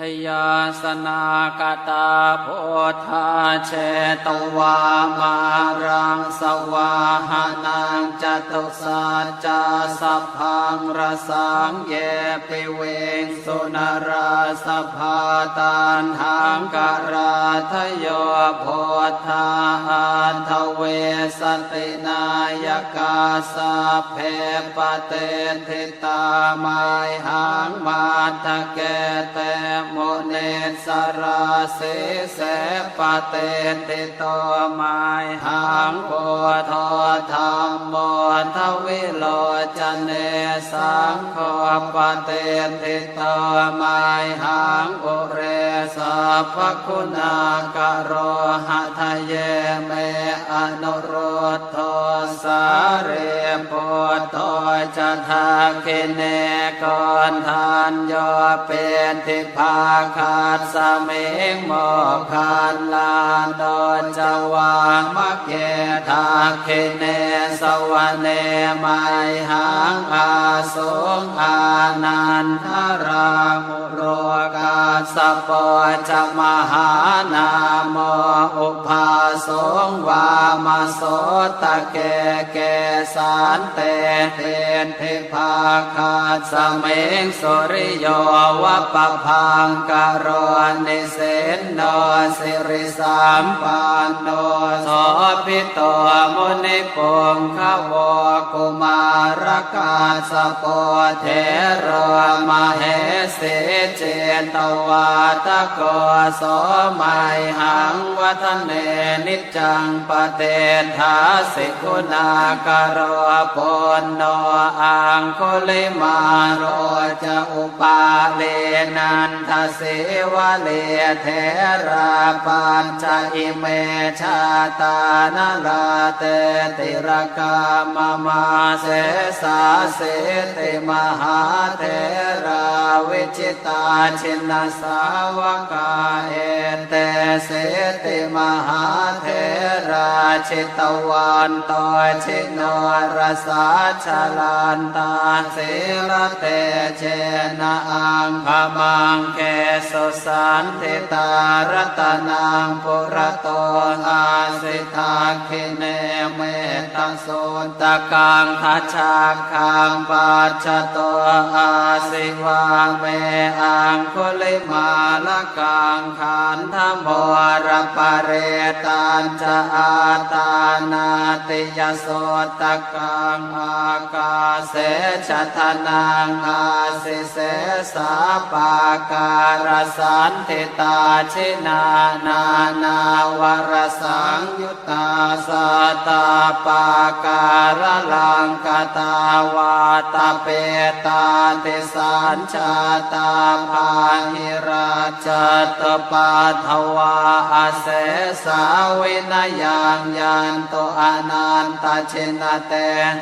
ชยาสนากตาโพธาเชตวามารังสวาหานังจตุสัจจะสัพพังรสังเยปิเวงสุนราสภาตันหังกราทโยโพธาหันทเวสตินายกาสาเพปเตทิตามายหังมาทะเกเตมเนสราเสเสปเตติโตมายหังโพธธรรมโมทวิโลจเนสังโฆปเตติโตมายหังอุเรสาภคุณากโรหะทะเย คิเนกอนทานยอเป็นทิพาคาดสมิงโมคันลานโดนจวางมะเกทาคิเนสวเนไมหังอาสงอานันทรามุโรก สปอจะมหานามโอุปาสงวามาโสตะเกเกสานเตเทนเทพาคาสเมงสุริโยวะปะพังกโรนิเสนโนสิริสามปันโนสพิตมุนิปุงขวกุมารกาสปอเทรมาเหสิเจตววาตะโกโสมัยหังวัฒเนนิจังปเตทาสิกุณากโรปุณโนอังคุลิมาโรจะอุปาเลนันทเสวะเลเทราปัญจอิเมชาตานลาเตติรกามมาเสสาเสติมหาเทราวิจิตาชินสาวกาเอ เสติมหาเทราชิตวันตชิโนรสาชลันตาเสรเตเชนะอังคมังเกสุสันติตารตนังปุระโตอาสิทาคิเนเมตโสตะกังทัชาคังปัจจโตอาสิวาเมอังคุลิมาละกังขันธโมรปเรตันจะอาตานาติยโสตกังอากาเสชะทนังอาสิเสสาปาการสันติตาชินานานาวรสังยุตตาสตาปาการลังกตาวาตาเปตาติสัญชาตาภาหิราชตปาทวาอาเสสาวินยังยันโตอนันตชินเต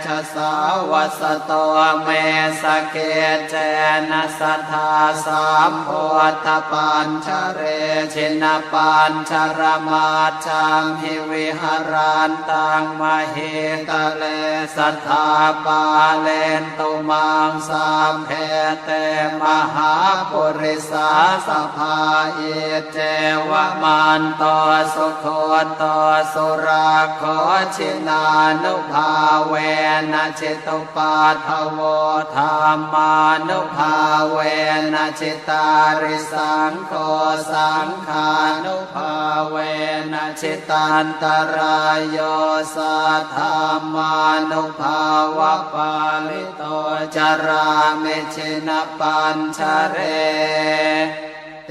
ชะสาวัสโตเมสเกเจนะสัทธาสามโพธปัญชเรชินปัญชรมาจังหิวิหารันตังมเหตเลสัทธาปาเลนตุมังสามเพเตมหาปุริสาสภาเอเจวะมันโตสุโคโตสุราโคชินานุภาเวนะจิตุปาทโวธรรมานุภาเวนะจิตาริสังโฆสังขานุภาเวนะจิตันตรายโยสัทธามานุภาวะปาลิโตจาราเมชินปัญชเรเต